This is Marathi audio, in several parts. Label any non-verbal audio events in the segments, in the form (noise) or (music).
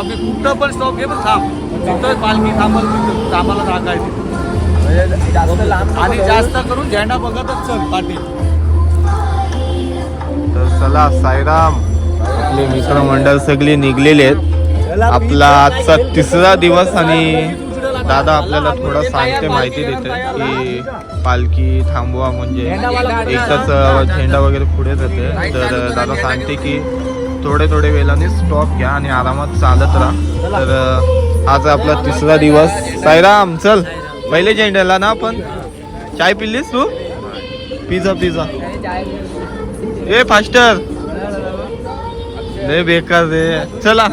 स्टॉप घे कुठं पण स्टॉप घे पण थांब. तिथं पालखी थांबल तिथं थांबायला लांब आणि जास्त करून झेंडा बघतच चल पाटील. तर चला साईराम. आपले मित्रमंडळ सगळे निघलेले आहेत. आपला आजचा तिसरा दिवस आणि दादा आपल्याला थोडं सांगते माहिती देते की पालखी थांबवा म्हणजे एकच झेंडा वगैरे पुढे जाते. तर दादा सांगते की थोडे थोडे वेळाने स्टॉप घ्या आणि आरामात चालत राहा. तर आज आपला तिसरा दिवस. साईराम चल. पहिले झेंड्याला ना आपण. चाय पिल्लीस तू? पिझ्झा पिझ्झा ए फास्टर. रे बेकार रे. चला.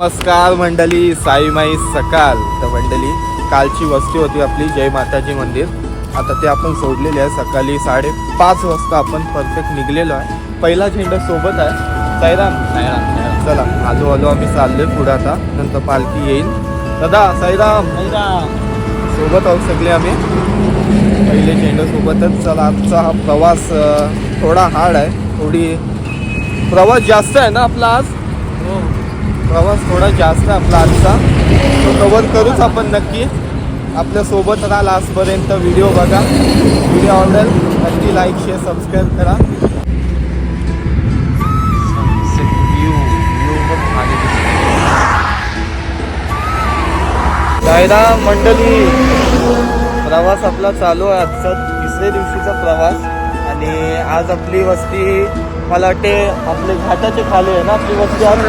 नमस्कार मंडळी साईमाई सकाळ. तर मंडळी कालची वस्ती होती आपली जय माताजी मंदिर. आता ते आपण सोडलेले आहे. सकाळी साडेपाच वाजता आपण परफेक्ट निघलेलो आहे. पहिला झेंडा सोबत आहे. साईराम. चला आलो आम्ही चाललोय पुढे आता. नंतर पालखी येईल. दादा साईराम. सोबत आहोत सगळे आम्ही. पहिले झेंडा सोबतच. चला आजचा हा प्रवास थोडा हार्ड आहे. थोडी प्रवास जास्त आहे ना आपला आज? प्रवास थोडा जास्त आहे आपला आजचा. तो कवर करूच आपण नक्की. आपल्यासोबत राहा लास्टपर्यंत व्हिडिओ बघा. व्हिडिओ आवडेल नक्की लाईक शेअर सबस्क्राईब करा. कायदा मंडळी प्रवास आपला चालू आहे आजचा. तिसऱ्या दिवशीचा प्रवास. आणि आज आपली वस्ती मला वाटते आपले घाटाचे खाली आहे ना आपली वस्ती आज.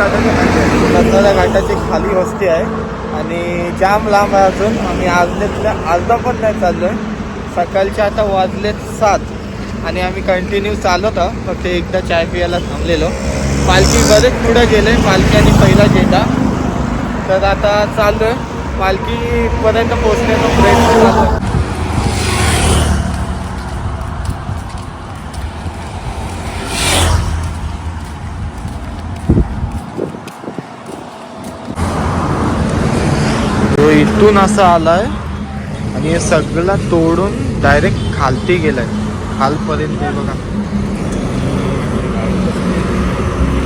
नंदरा घाटाची खाली वस्ती आहे. आणि जाम लांब आहे अजून. आम्ही आजलेतल्या अर्धा पण नाही चाललो आहे सकाळचे आता वाजलेत सात. आणि आम्ही कंटिन्यू चालत आहोत. फक्त एकदा चाय पियाला थांबलेलो. पालखी बरेच पुढे गेले. पालखी आणि पहिला गेला तर आता चाललोय. पालखीपर्यंत पोचण्याचा प्रयत्न चालू तो इथून असा आलाय. आणि हे सगळं तोडून डायरेक्ट खालती गेलाय. खालपर्यंत बघा.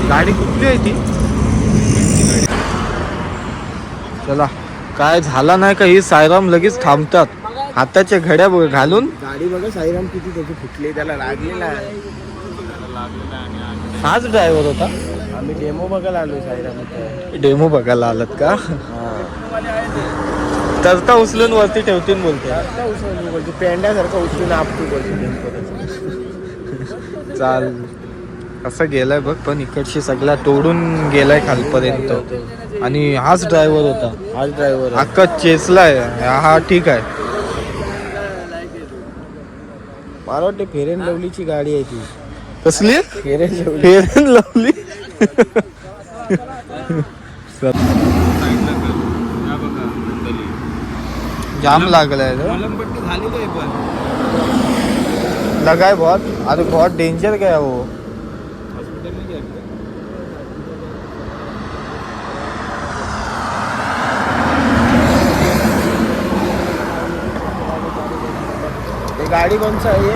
गाडी कुठली आहे ती? चला काय झाला नाही का? ही सायराम लगेच थांबतात. हाताच्या घड्या बघ- घालून. गाडी बघा साईराम किती त्याची फुटली त्याला लागलेला आहे. हाच ड्रायव्हर होता? आम्ही डेमो बघायला आलो साईराम. डेमो बघायला आलात का? तरता उचलून वरती ठेवतील बोलते आता उचलून बोलतो पेंड्यासारखं उचलून आपटू बोलतो चाल. कसं गेलाय बघ पण इकडची सगळा तोडून गेलाय खालपर्यंत. आणि हाच ड्रायव्हर होता. आज ड्रायव्हर अख्खा चेसलाय हा ठीक आहे. मला वाटते फेरेन लवलीची गाडी आहे ती. कसली? फेरेन लवली. फेरन लवली. (laughs) जाम लागलाय रे. मलमपट्टी झालेली आहे पण. लगाय बहुत. अरे बहुत डेंजर गया वो? हॉस्पिटलमध्ये आहे का? ते गाडी कोणचं आहे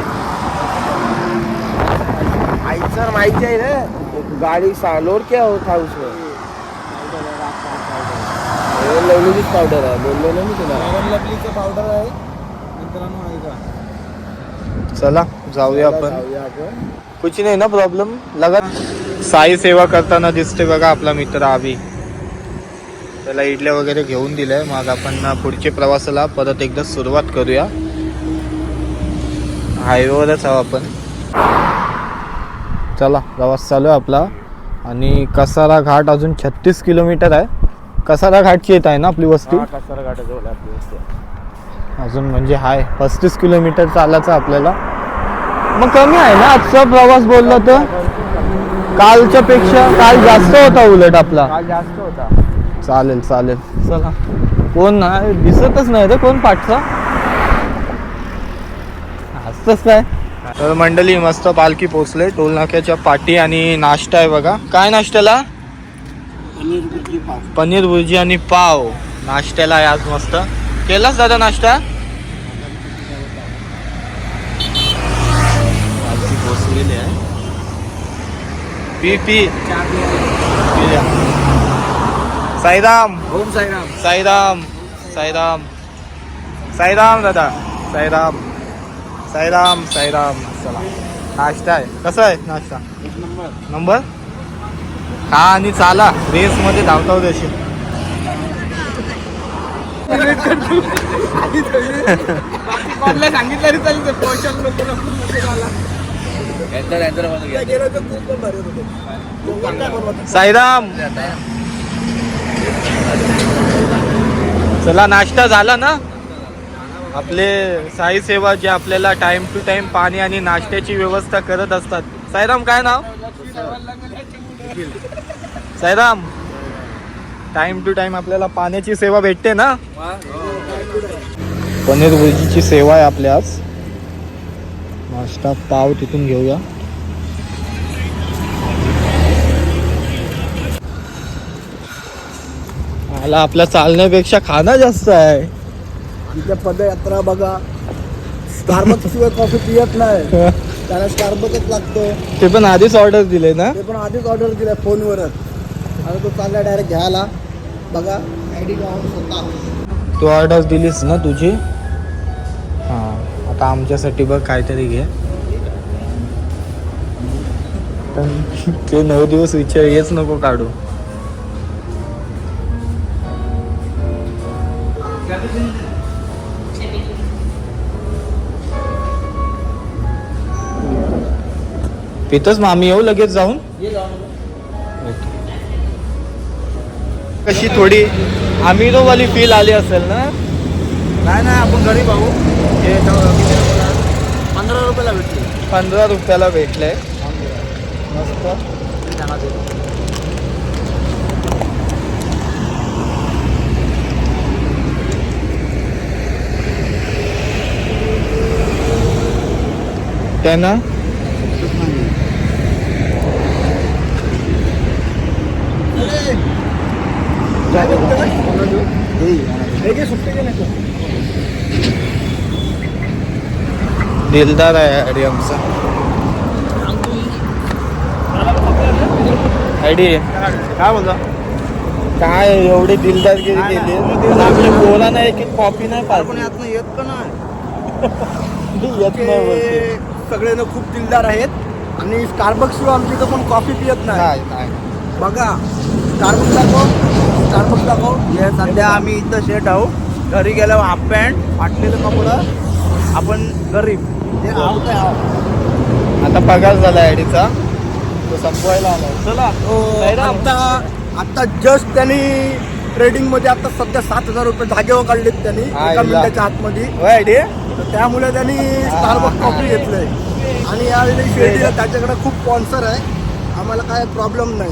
आईचं माहिती आहे ना गाडी सालोर क्या होता उसमें? फेअर लवलीचीच पावडर आहे. बोललो ना मी तुला. लवलीचं पावडर आहे. मित्रांनो ऐका चला जाऊया आपण. जाऊया आपण. कुछ नाही ना प्रॉब्लेम लगा साई सेवा करताना दिसते बघा आपला मित्र आवी. त्याला इडल्या वगैरे घेऊन दिल्या. मग आपण ना पुढच्या प्रवासाला परत एकदा सुरुवात करूया. हायवेवरच आहो आपण. चला प्रवास चालू आहे आपला. आणि कसारा घाट अजून छत्तीस किलोमीटर आहे. कसारा घाटची येत आहे ना आपली वस्ती? हा, कसारा घाटाजवळ आपली वस्ती आहे. अजून म्हणजे हाय पस्तीस किलोमीटर चालायचं आपल्याला. मग कमी आहे ना आजचा प्रवास बोलला तर? कालच्या पेक्षा काल जास्त होता उलट आपला. काल जास्त होता. चालेल चालेल. चला. कोण नाही दिसतच नाही रे कोण पाठचा? असतच काय? तर मंडळी मस्त पालखी पोचले टोल नाक्याच्या पाठी आणि नाश्ता आहे बघा. काय नाश्त्याला? पनीर भुर्जी आणि पाव. नाश्त्याला आहे आज मस्त. केलास दादा नाश्ता? आहे. P P. साईराम. ओम साईराम. साईराम. साईराम. साईराम दादा. साईराम. साईराम साईराम. चला. नाश्ता आहे. कसा आहे नाश्ता? नंबर? खा आणि चाला. रेस मध्ये धावताव तशी साईराम. चला नाश्ता झाला ना? आपले साई सेवा जे आपल्याला टाइम टू टाइम पाणी आणि नाश्त्याची व्यवस्था करत असतात. साईराम काय नाव? साईराम टाइम टू टाइम आपल्याला पाण्याची सेवा भेटते ना? पनीर भुर्जीची सेवा आहे आपल्या आज नाश्ता पाव तिथून घेऊया. मला आपल्या चालण्यापेक्षा खाणं जास्त आहे. आमच्या पदयात्रा बघा. कॉफी पियत नाही. (laughs) त्याला स्टारबक्सच लागतो ते पण आधीच ऑर्डर दिले ना? ते पण आधीच ऑर्डर दिलाय फोनवरच. आता तो चालला डायरेक्ट घ्यायला. बघा आय डी स्वतः. तू ऑर्डर दिलीस ना तुझी? हां आता आमच्यासाठी बघ काहीतरी घे. पण ते नऊ दिवस विचार हेच नको काढू. पितच मग आम्ही येऊ लगेच जाऊन? कशी थोडी? आमिरोवाली फील आली असेल ना? नाही नाही आपण गरीब आहो हे पंधरा रुपयाला भेटले. पंधरा रुपयाला भेटलंय मस्त. त्यांना? दिलदार आहे आयडी आमचा. आयडी? काय बोलता काय एवढी दिलदारगिरी केली आपल्या पोरा नाही की कॉपी नाही पाहिजे. यातनं येत का नाही? (laughs) येत नाही बोलते. ते सगळे ना खूप दिलदार आहेत. आणि शिवाय आमच्या इथं पण कॉफी पियत नाही. बघा स्टारबक्स दाखव स्टारबक्स दाखव. हे सध्या आम्ही इथं शेट आहो घरी गेल्यावर हाफ पॅन्ट फाटलेलं कपडं. आपण गरीब. हे आहो काय आहो आता पगार झाला आयडीचा. तो संपवायला आला चला साईराम. आता आता जस्ट त्यांनी ट्रेडिंगमध्ये आता सध्या सात हजार रुपये जागेवर काढलेत त्यांनी हा, एका. मिनिटाच्या आतमध्ये. होय आयडी. तर त्यामुळे त्यांनी स्टारबक्स कॉफी घेतलंय. आणि यावेळी त्याच्याकडे खूप स्पॉन्सर आहे. आम्हाला काय प्रॉब्लेम नाही.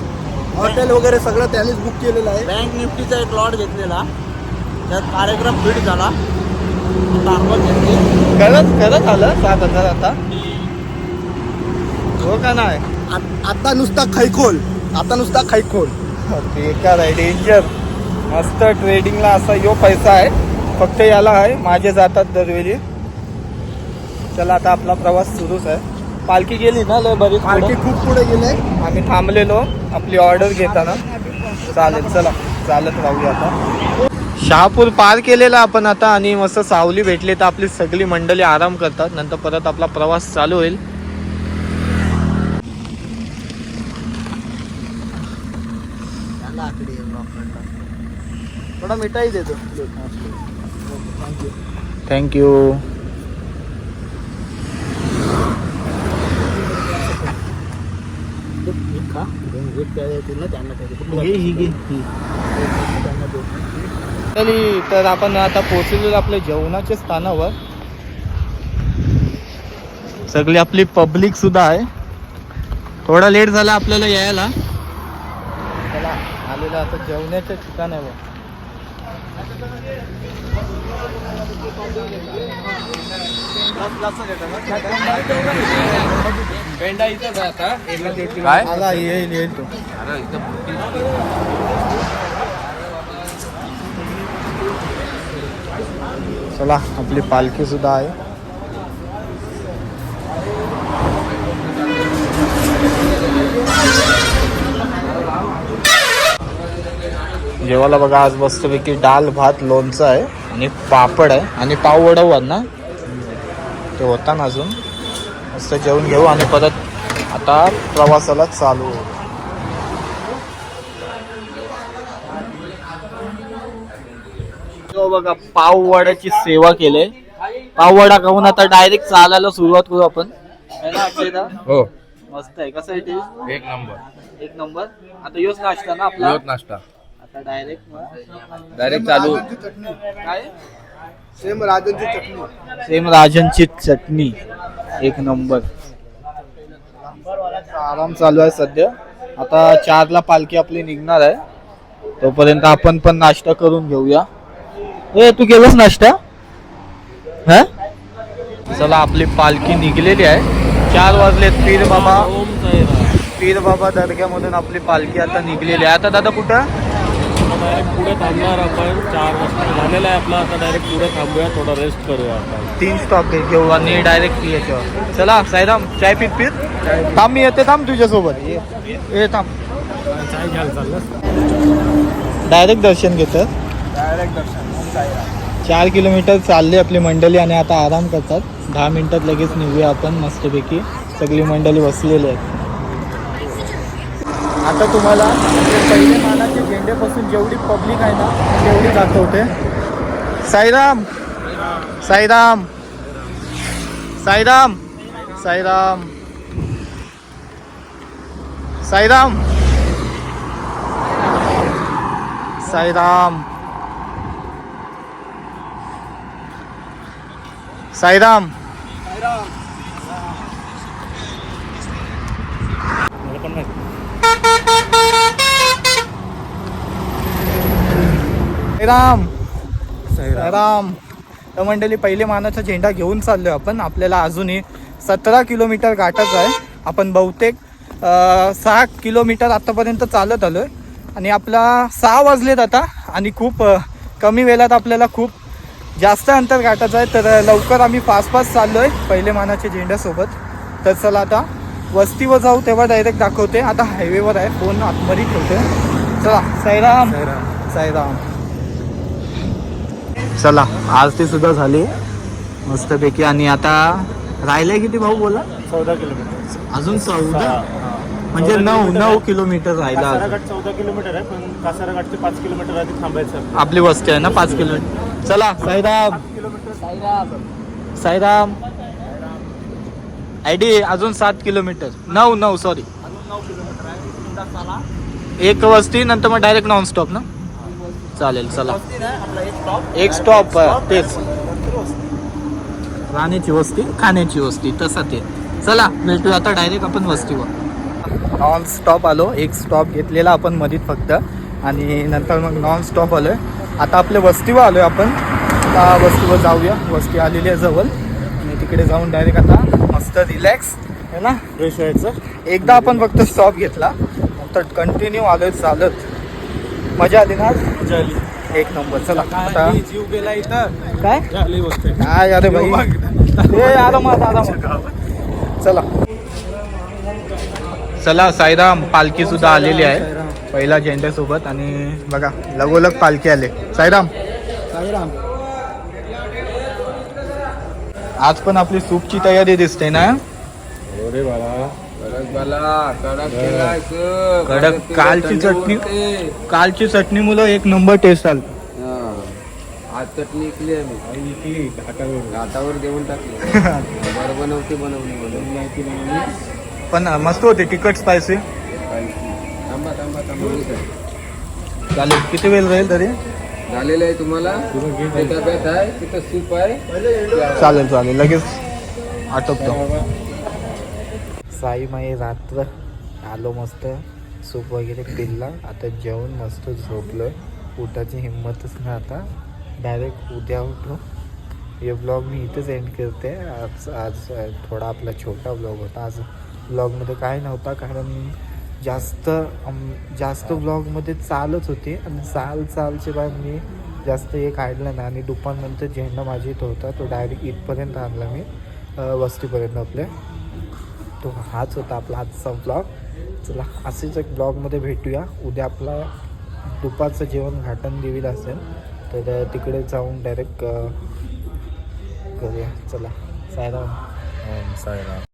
हॉटेल वगैरे सगळं त्यांनीच बुक केलेलं आहे. बँक निफ्टीचा एक लॉट घेतलेला. त्यात कार्यक्रम फिट झाला. स्टारबक्स घेतली करत करत आलं सात हजार आता. हो का नाही? आ- आता नुसता खैखोल. आता नुसता खैखोल. बेकार आहे डेंजर मस्त ट्रेडिंगला असा यो पैसा आहे. फक्त याला आहे. माझे जातात दरवेळी. चला आता आपला प्रवास सुरूच आहे. पालखी गेली ना लय पार्टी पुढं. खूप पुढे गेले. आम्ही थांबलेलो आपली ऑर्डर घेताना. चालेल चला चालत राहूया आता. शहापूर पार केलेला आपण आता आणि मस्त सावली भेटली तर आपली सगळी मंडळी आराम करतात. नंतर परत आपला प्रवास चालू होईल. थोडा मिठाई देतो थँक्यू तरी तर आपण आता पोहोचलेलो आपल्या जेवणाच्या स्थानावर. सगळी आपली पब्लिक सुद्धा आहे. थोडा लेट झाला आपल्याला यायला. चला आलेलं आता जेवणाच्या ठिकाणावर. पेंडा इथंच आहे आता. काय? आला येईल येईल तो. चला आपली पालखी सुद्धा आहे. जेवायला बघा आज मस्तपैकी डाल भात लोणचं आहे आणि पापड आहे. आणि पाव वडा ना? ते होता ना अजून. मस्त जेवून घेऊ आणि परत आता प्रवासाला चालू. होऊ. तो बघा पाव वड्याची सेवा केले. पाव वडा खाऊन आता डायरेक्ट चालायला सुरुवात करू आपण. है? हो. मस्त आहे. कसं आहे ते एक नंबर. एक नंबर. आता योच नाश्ता ना आपला? नाश्ता. डायरेक्ट डायरेक्ट चालू. काय? सेम राजांची चटणी. सेम राजनची चटणी. एक नंबर आराम चालू आहे सध्या. आता चारला पालखी आपली निघणार आहे. तोपर्यंत आपण पण नाश्ता करून घेऊया. ए तू केलंस नाश्ता? हा? चला आपली पालखी निघलेली आहे. चार वाजलेत. पीर बाबा पीर बाबा दर्ग्यामधून आपली पालखी आता निघलेली आहे. आता दादा कुठं? डायरेक्ट पुढे थांबणार आपण चार वाजता. झालेला आहे आपला. आता डायरेक्ट पुढे थांबूया. थोडा रेस्ट करूया आपण. तीन स्टॉप घेऊ. आणि डायरेक्ट याच्यावर चला साईराम चाय पीत पीत. थांब मी येते. थांब तुझ्यासोबत. ये. ये थांब. चाय घ्यायला चाललं. डायरेक्ट दर्शन घेतात. डायरेक्ट दर्शन. चार किलोमीटर चालली आपली मंडळी आणि आता आराम करतात. दहा मिनिटात लगेच निघूया आपण मस्तपैकी. सगळी मंडळी बसलेली आहेत. आता तुम्हाला पहिले मानाचे झेंडेपासून जेवढी पब्लिक आहे ना तेवढी दाखवते साईराम! साईराम! साईराम! साईराम! साईराम! साईराम! साईराम! मला पण माहिती साईराम साईराम तर मंडळी पहिले मानाचा झेंडा घेऊन चाललोय आपण. आपल्याला अजूनही सतरा किलोमीटर गाठायचं आहे. आपण बहुतेक सहा किलोमीटर आतापर्यंत चालत आलोय. आणि आपला सहा वाजलेत आता. आणि खूप कमी वेळात आपल्याला खूप जास्त अंतर गाठायचं आहे. तर लवकर आम्ही फास्ट फास्ट चाललोय पहिले मानाच्या झेंड्यासोबत. तर चला आता वस्तीवर जाऊ तेव्हा डायरेक्ट दाखवते. आता हायवेवर आहे. फोन आतमध्ये ठेवते. चला साईराम साईराम चला आज ते सुद्धा झाले. मस्तपैकी. आणि आता राहिले किती भाऊ बोला? चौदा किलोमीटर. अजून चौदा? म्हणजे नऊ नऊ किलोमीटर राहिला चौदा किलोमीटर आहे पण कासाराघाट ते पाच किलोमीटर आधी थांबायचं आपली वस्ती आहे ना पाच किलोमीटर. चला साईराम. साईराम. आयडी अजून सात किलोमीटर. नऊ नऊ सॉरी एक वस्ती नंतर मग डायरेक्ट नॉन स्टॉप ना? चालेल चला. एक स्टॉप तेच. राहण्याची वस्ती. खाण्याची वस्ती तसा ते. चला भेटूया आता डायरेक्ट आपण वस्तीवर. नॉन स्टॉप आलो एक स्टॉप घेतलेला आपण मधीत फक्त. आणि नंतर मग नॉन स्टॉप आलोय. आता आपल्या वस्तीवर आलोय आपण. आता वस्तीवर जाऊया. वस्ती आलेली आहे जवळ. आणि तिकडे जाऊन डायरेक्ट आता मस्त रिलॅक्स आहे ना? फ्रेश व्हायचं. एकदा आपण फक्त स्टॉप घेतला. तर कंटिन्यू आलोय चालत. मजा आली ना? मजा आली. एक नंबर. चला आता जीव गेला इथं? काय? झाली गोष्ट. काय अरे भाई ए आरामात चला. चला साईराम पालखी सुद्धा आलेली आहे. पहिला झेंड्यासोबत आणि बघा लगोलग पालखी आले. साईराम. साईराम. आज पण आपली सूपची तयारी दिसते ना? अरे बाळा. कडक कालची चटणी कालची चटणी मुलं एक नंबर टेस्ट आली. आज चटणी इकली आम्ही. घाटावर देऊन टाकली. (laughs) बरं बनवते बनवली बनवली पण मस्त होते तिखट स्पायसी थांबा थांबा थांबा. चालेल किती वेळ राहील तरी? झालेलं आहे तुम्हाला? आहे तिथं सूप आहे. चालेल चालेल लगेच आटोपतो. साई माई रात्र आलो मस्त सूप वगैरे पिल्ला आता जेवण मस्त झोपलो. उठाची हिंमतच नाही आता. डायरेक्ट उद्या उठू हे ब्लॉग मी इथेच एंड करते. आज आज थोडा आपला छोटा ब्लॉग होता. आज ब्लॉगमध्ये काय नव्हता कारण जास्त जास्त ब्लॉगमध्ये चालच होती. आणि चाल चालचे बाय मी जास्त हे काढलं नाही. आणि दुपारनंतर झेंडा माझी इथं होता. तो डायरेक्ट इथपर्यंत आणला मी. वस्तीपर्यंत आपल्या. तो हाच होता आपला आजचा ब्लॉग चला असेच एक ब्लॉगमध्ये भेटूया. उद्या आपला दुपारचं जेवण घाटन देवीत असेल तर तिकडे जाऊन डायरेक्ट करूया. चला सायराम. सायराम.